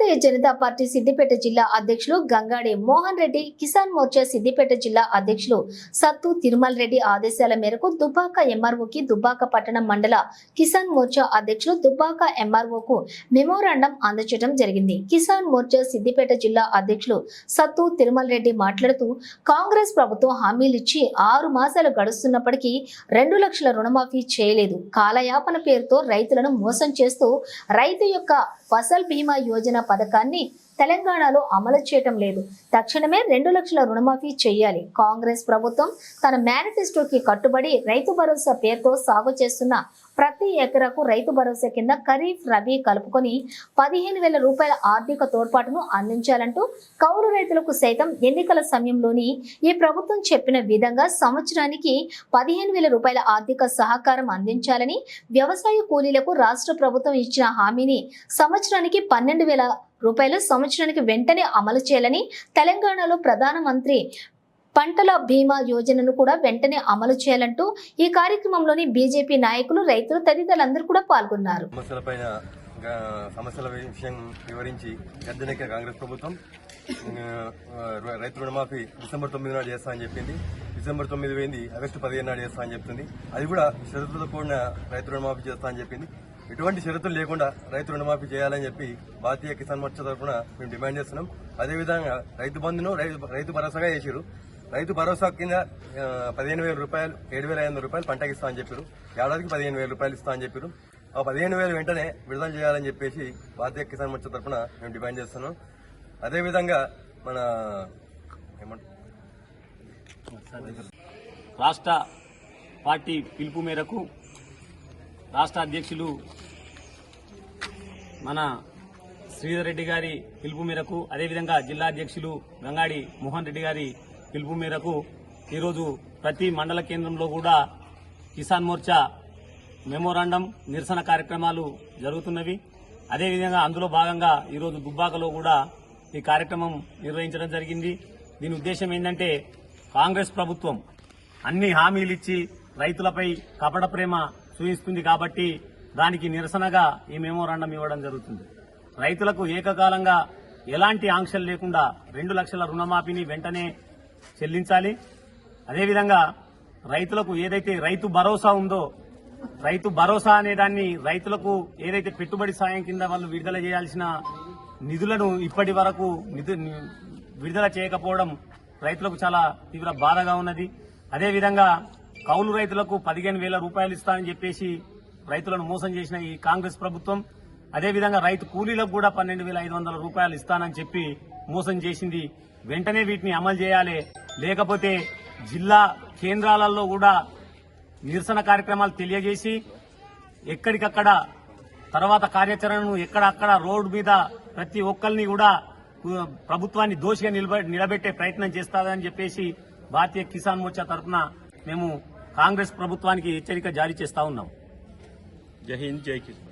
Bharatiya Janata party Siddipet జిల్లా అధ్యక్షులు గంగాడి మోహన్ రెడ్డి కిసాన్ మోర్చా సిద్దిపేట జిల్లా అధ్యక్షులు సత్తు తిరుమల్ రెడ్డి ఆదేశాల మేరకు దుబ్బాక ఎంఆర్ఓకి దుబ్బాక పట్టణం మండల కిసాన్ మోర్చా అధ్యక్షులు దుబ్బాక ఎంఆర్ఓకు మెమోరాండం అందజేయడం జరిగింది. కిసాన్ మోర్చా సిద్దిపేట జిల్లా అధ్యక్షులు సత్తు తిరుమల్ రెడ్డి మాట్లాడుతూ కాంగ్రెస్ ప్రభుత్వం హామీలిచ్చి ఆరు మాసాలు గడుస్తున్నప్పటికీ రెండు లక్షల రుణమాఫీ చేయలేదు. కాలయాపన పేరుతో రైతులను మోసం చేస్తూ రైతు యొక్క ఫసల్ బీమా యోజన పథకాన్ని తెలంగాణలో అమలు చేయటం లేదు. తక్షణమే రెండు లక్షల రుణమాఫీ చేయాలి. కాంగ్రెస్ ప్రభుత్వం తన మేనిఫెస్టోకి కట్టుబడి రైతు భరోసా పేరుతో సాగు చేస్తున్న ప్రతి ఎకరాకు రైతు భరోసా కింద ఖరీఫ్ రబీ కలుపుకొని పదిహేను వేల రూపాయల ఆర్థిక తోడ్పాటును అందించాలంటూ కౌలు రైతులకు సైతం ఎన్నికల సమయంలోని ఈ ప్రభుత్వం చెప్పిన విధంగా సంవత్సరానికి పదిహేను వేల రూపాయల ఆర్థిక సహకారం అందించాలని వ్యవసాయ కూలీలకు రాష్ట్ర ప్రభుత్వం ఇచ్చిన హామీని సంవత్సరానికి పన్నెండు వేల రూపాయలు సంవత్సరానికి వెంటనే అమలు చేయాలని తెలంగాణలో ప్రధానమంత్రి పంటల బీమా యోజనను కూడా వెంటనే అమలు చేయాలంటూ ఈ కార్యక్రమంలోని బీజేపీ నాయకులు రైతులు తదితరులందరూ కూడా పాల్గొన్నారు. సమస్యల విషయం వివరించి గద్దెనెక్కిన కాంగ్రెస్ ప్రభుత్వం రైతు రుణమాఫీ డిసెంబర్ తొమ్మిది నాడు చేస్తా అని చెప్పింది. డిసెంబర్ తొమ్మిది పోయింది ఆగస్టు పదిహేను నాడు చేస్తా అని చెప్తుంది. అది కూడా షరతులతో కూడిన రైతు రుణమాఫీ చేస్తా అని చెప్పింది. ఎటువంటి షరతులు లేకుండా రైతు రుణమాఫీ చేయాలని చెప్పి భారతీయ కిసాన్ మోర్చా తరఫున మేము డిమాండ్ చేస్తున్నాం. అదేవిధంగా రైతు బంధును రైతు రైతు భరోసాగా చేశారు రైతు భరోసా కింద పదిహేను వేల రూపాయలు ఏడు వేల ఐదు వందల రూపాయలు పంటకి ఇస్తా అని చెప్పారు ఏడాదికి పదిహేను వేల రూపాయలు ఇస్తా అని చెప్పారు ఆ పదిహేను వేలు వెంటనే విడుదల చేయాలని చెప్పేసి భారతీయ కిసాన్ మోర్చా తరఫున మేము డిమాండ్ చేస్తున్నాం. అదేవిధంగా మన ఏమంటారు రాష్ట్ర పార్టీ పిలుపు మేరకు రాష్ట్ర అధ్యక్షులు మన శ్రీధర్ రెడ్డి గారి పిలుపు మేరకు అదేవిధంగా జిల్లా అధ్యక్షులు గంగాడి మోహన్ రెడ్డి గారి పిలుపు మేరకు ఈరోజు ప్రతి మండల కేంద్రంలో కూడా కిసాన్ మోర్చా మెమోరాండం నిరసన కార్యక్రమాలు జరుగుతున్నవి. అదేవిధంగా అందులో భాగంగా ఈరోజు దుబ్బాకలో కూడా ఈ కార్యక్రమం నిర్వహించడం జరిగింది. దీని ఉద్దేశం ఏంటంటే కాంగ్రెస్ ప్రభుత్వం అన్ని హామీలు ఇచ్చి రైతులపై కపట ప్రేమ చూపిస్తుంది కాబట్టి దానికి నిరసనగా ఈ మెమోరాండం ఇవ్వడం జరుగుతుంది. రైతులకు ఏకకాలంగా ఎలాంటి ఆంక్షలు లేకుండా రెండు లక్షల రుణమాఫీని వెంటనే చెల్లించాలి. అదేవిధంగా రైతులకు ఏదైతే రైతు భరోసా ఉందో రైతు భరోసా అనే దాన్ని రైతులకు ఏదైతే పెట్టుబడి సాయం కింద వాళ్ళు విడుదల చేయాల్సిన నిధులను ఇప్పటి వరకు నిధు విడుదల చేయకపోవడం రైతులకు చాలా తీవ్ర బాధగా ఉన్నది. అదేవిధంగా కౌలు రైతులకు పదిహేను వేల రూపాయలు ఇస్తానని చెప్పేసి రైతులను మోసం చేసిన ఈ కాంగ్రెస్ ప్రభుత్వం అదేవిధంగా రైతు కూలీలకు కూడా పన్నెండు వేల ఐదు వందల రూపాయలు ఇస్తానని చెప్పి మోసం చేసింది. వెంటనే వీటిని అమలు చేయాలి. లేకపోతే జిల్లా కేంద్రాలలో కూడా నిరసన కార్యక్రమాలు తెలియజేసి ఎక్కడికక్కడ తర్వాత కార్యాచరణను ఎక్కడక్కడ రోడ్డు మీద ప్రతి ఒక్కరిని కూడా ప్రభుత్వాన్ని దోషిగా నిలబె- నిలబెట్టే ప్రయత్నం చేస్తారని చెప్పేసి భారతీయ కిసాన్ మోర్చా తరఫున మేము కాంగ్రెస్ ప్రభుత్వానికి హెచ్చరిక జారీ చేస్తా ఉన్నాం. జై హింద్ జై కిషన్